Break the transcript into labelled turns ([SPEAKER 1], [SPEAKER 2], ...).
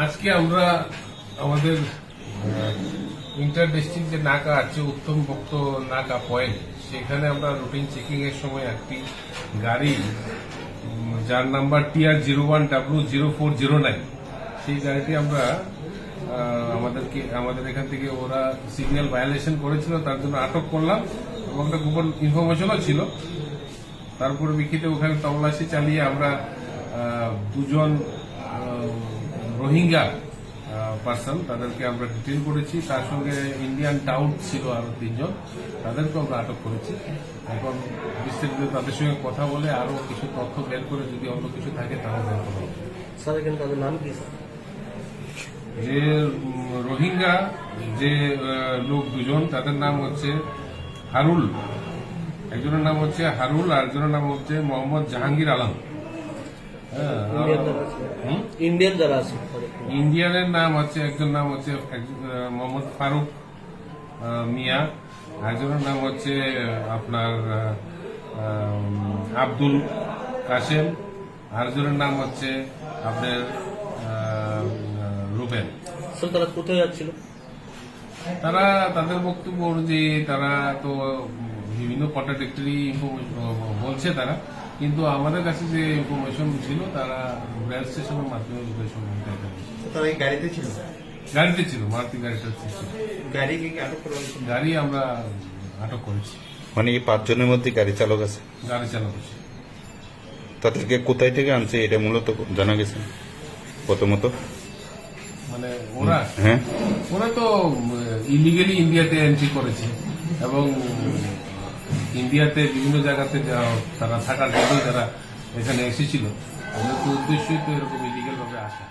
[SPEAKER 1] আজকে আমরা আমাদের ইন্টার ডিস্ট্রিক্ট যে নাকা আছে, উত্তম ভক্ত নাকা পয়েন্ট সেখানে আমরা রুটিন চেকিং এর সময় একটি গাড়ি যার number TR zero one W zero four zero nine সেই গাড়িটি আমরা আমাদেরকে, আমাদের এখান থেকে ওরা সিগন্যাল ভায়োলেশন করেছিল, তার জন্য আটক করলাম এবং একটা গোপন ইনফরমেশনও ছিল। তারপরে বিক্ষিতে ওখানে তল্লাশি চালিয়ে আমরা দুজন রোহিঙ্গা পার্সন তাদেরকে আমরা ডিটেন করেছি। তার সঙ্গে ইন্ডিয়ান টাউট ছিল আরও তিনজন তাদেরকে আমরা আটক করেছি। এখন বিস্তারিত তাদের সঙ্গে কথা বলে আরও কিছু তথ্য বের করে যদি অন্য কিছু থাকে তাহলে বের করা হবে।
[SPEAKER 2] স্যার এখানে তাদের নাম কি
[SPEAKER 1] যে রোহিঙ্গা যে লোক দুজন তাদের নাম হচ্ছে হারুল। একজনের নাম হচ্ছে হারুল আর একজনের নাম হচ্ছে মোহাম্মদ জাহাঙ্গীর আলম। হ্যাঁ,
[SPEAKER 2] ইন্ডিয়ান যারা আছে?
[SPEAKER 1] ইন্ডিয়ানের নাম হচ্ছে একজন নাম হচ্ছে মোহাম্মদ ফারুক মিয়া। একজনের নাম হচ্ছে আপনার আব্দুল কাশেম। আরেকজনের নাম হচ্ছে আপনার রুবেন
[SPEAKER 2] তারা কোথায় যাচ্ছিল?
[SPEAKER 1] তারা তাদের বক্তব্য অনুযায়ী তারা তো বিভিন্ন কন্ট্রাডিক্টরি বলছে তারা। কিন্তু আমাদের কাছে যে ইনফরমেশন ছিল তারা রেল স্টেশনের মাধ্যমে লোকেশন
[SPEAKER 3] তারা এই গাড়িতে ছিল?
[SPEAKER 1] গাড়িতে ছিল মারুতি গাড়িটা ছিল।
[SPEAKER 3] গাড়িকে কি আটক করা
[SPEAKER 1] গাড়ি আমরা আটক করেছি।
[SPEAKER 4] মানে এই পাঁচজনের মধ্যে গাড়ি চালক আছে?
[SPEAKER 1] গাড়ি চালক আছে।
[SPEAKER 4] তাদেরকে কোথায় থেকে আনছে? এটা মূলত জানা গেছে প্রথমত।
[SPEAKER 1] মানে ওরা?
[SPEAKER 4] হ্যাঁ।
[SPEAKER 1] ওরা তো ইলিগেলি ইন্ডিয়াতে এন্ট্রি করেছে এবং ইন্ডিয়াতে বিভিন্ন জায়গাতে তারা থাকার জন্যই তারা এখানে এসেছিল। তো উদ্দেশ্যই তো এরকম ইলিগেল ভাবে আসা।